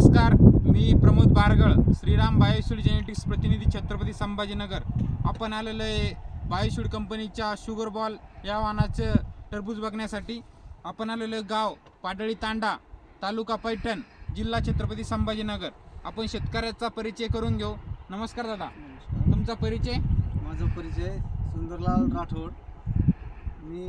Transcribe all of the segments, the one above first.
नमस्कार मी Pramod Bargal Shriram Bioseed genetics प्रतिनिधी छत्रपती संभाजीनगर. आपण आलेलो आहे बायोशूड कंपनीच्या शुगर बॉल या वाहनाचं टरबूज बघण्यासाठी. आपण आलेलो आहे गाव पाडळी तांडा तालुका पैठण जिल्हा छत्रपती संभाजीनगर. आपण शेतकऱ्याचा परिचय करून घेऊ. नमस्कार दादा. तुमचा परिचय? माझा परिचय सुंदरलाल राठोड. मी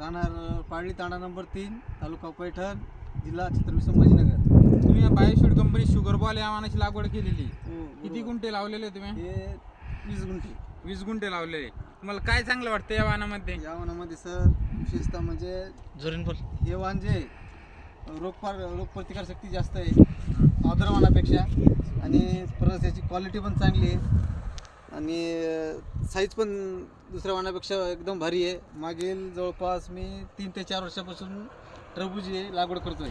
राहणार पाळली तांडा नंबर तीन तालुका पैठण. जिल्हा छत्रपती संभाजीनगर. तुम्ही या बायोशूड कंपनी शुगर बॉल या वाहनाची लागवड केलेली. हो, किती बरोबर. गुंठे लावलेले तुम्ही? हे वीस गुंठे. वीस गुंठे लावलेले. तुम्हाला काय चांगलं वाटतं या वाहनामध्ये? या वनामध्ये सर विशेषतः म्हणजे हे वाहन जे रोगपार रोगप्रतिकार शक्ती जास्त आहे आदर वाहनापेक्षा आणि परत याची क्वालिटी पण चांगली आहे. आणि साईज पण दुसऱ्या वाहनापेक्षा एकदम भारी आहे. मागील जवळपास मी तीन ते चार वर्षापासून टरबूजी लागवड करतोय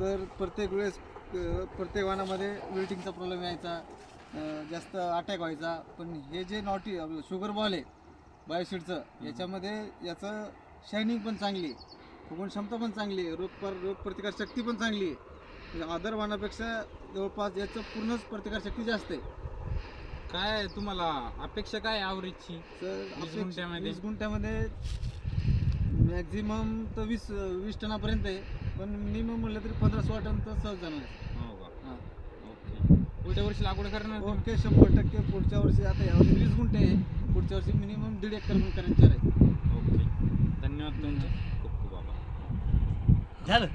तर प्रत्येक वेळेस प्रत्येक वाहनामध्ये वेटिंगचा प्रॉब्लेम यायचा जास्त अटॅक व्हायचा. पण हे जे नॉटी शुगर बॉल आहे बायोशीडचं याच्यामध्ये याचं शायनिंग पण चांगली आहे. फुगवण क्षमता पण चांगली आहे. रोग रोग प्रतिकार शक्ती पण चांगली आहे. म्हणजे अदर वाहनापेक्षा जवळपास याचं पूर्णच प्रतिकार शक्ती जास्त आहे. काय तुम्हाला? अपेक्षा काय ॲव्हरेजची वीस अपेक्षा- गुंठ्यामध्ये? वीस गुंठ्यामध्ये मॅक्झिमम तर वीस वीस टनापर्यंत आहे. पण मिनिमम म्हटलं तरी पंधरा सोळा टन तर सहज जाणार आहे. हो का? हां. ओके. पुढच्या वर्षी लागवड करणार तुम्ही? ओके शंभर टक्के. पुढच्या वर्षी आता यावर्षी वीस गुंठे आहे. पुढच्या वर्षी मिनिमम दीड एकर पण करायचे आहे ओके. धन्यवाद तुमचे. खूप खूप आभार. झालं.